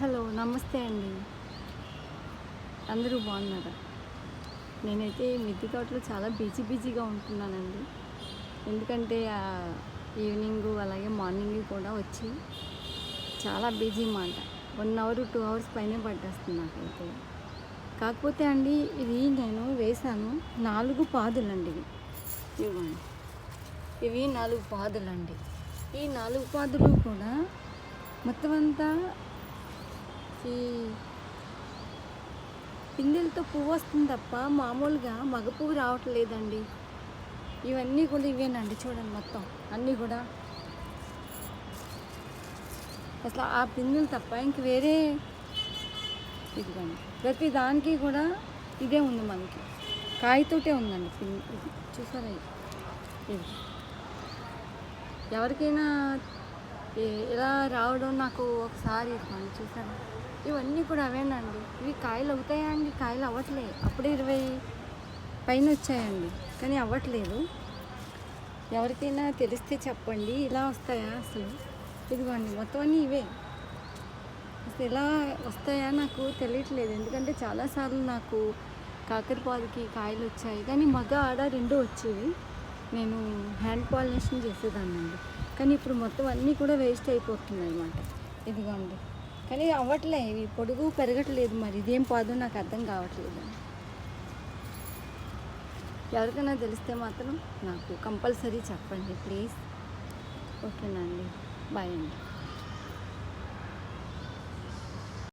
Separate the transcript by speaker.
Speaker 1: Hello నమస్తే అండి. అందరూ బాగున్నారా? నేనైతే మిద్దె తోటలో చాలా బిజీ బిజీగా ఉంటున్నానండి. ఎందుకంటే ఈవినింగ్ అలాగే మార్నింగ్ కూడా వచ్చి చాలా బిజీ మాట. వన్ అవర్ టూ అవర్స్ పైనే పట్టేస్తుంది నాకైతే. కాకపోతే అండి ఇది నేను వేశాను నాలుగు పాదులండి. ఇవి ఇవ్వండి. ఇవి నాలుగు పాదులండి. ఈ నాలుగు పాదులు కూడా మొత్తం అంతా ఈ పిందెలతో పువ్వు వస్తుంది తప్ప మామూలుగా మగ పువ్వు రావట్లేదండి. ఇవన్నీ కూడా ఇవేనండి చూడండి మొత్తం అన్నీ కూడా. అసలు ఆ పిందెలు తప్ప ఇంక వేరే ఇదిగోండి ప్రతి దానికి కూడా ఇదే ఉంది మనకి. కాయతోటే ఉందండి పిన్ చూసారా ఇది? ఎవరికైనా ఎలా ఇలా రావడం నాకు ఒకసారి ఇదిగోండి చూసారా? ఇవన్నీ కూడా అవేనండి. ఇవి కాయలు అవుతాయా అండి? కాయలు అవ్వట్లే. అప్పుడే ఇరవై పైన వచ్చాయండి. కానీ అవ్వట్లేదు. ఎవరికైనా తెలిస్తే చెప్పండి. ఇలా వస్తాయా అసలు? ఇదిగోండి మొత్తం అన్నీ ఇవే. అసలు ఇలా వస్తాయా నాకు తెలియట్లేదు. ఎందుకంటే చాలాసార్లు నాకు కాకరపాదుకి కాయలు వచ్చాయి. కానీ మగ ఆడ రెండు వచ్చేవి. నేను హ్యాండ్ పాలినేషన్ చేసేదాన్నండి. కానీ ఇప్పుడు మొత్తం అన్నీ కూడా వేస్ట్ అయిపోతున్నాయి అన్నమాట. ఇదిగోండి. కానీ అవ్వట్లే ఇవి పొడుగు పెరగట్లేదు మరి. ఇదేం పాదు నాకు అర్థం కావట్లేదు. ఎవరికైనా తెలిస్తే మాత్రం నాకు కంపల్సరీ చెప్పండి ప్లీజ్. ఓకేనండి బాయ్ అండి.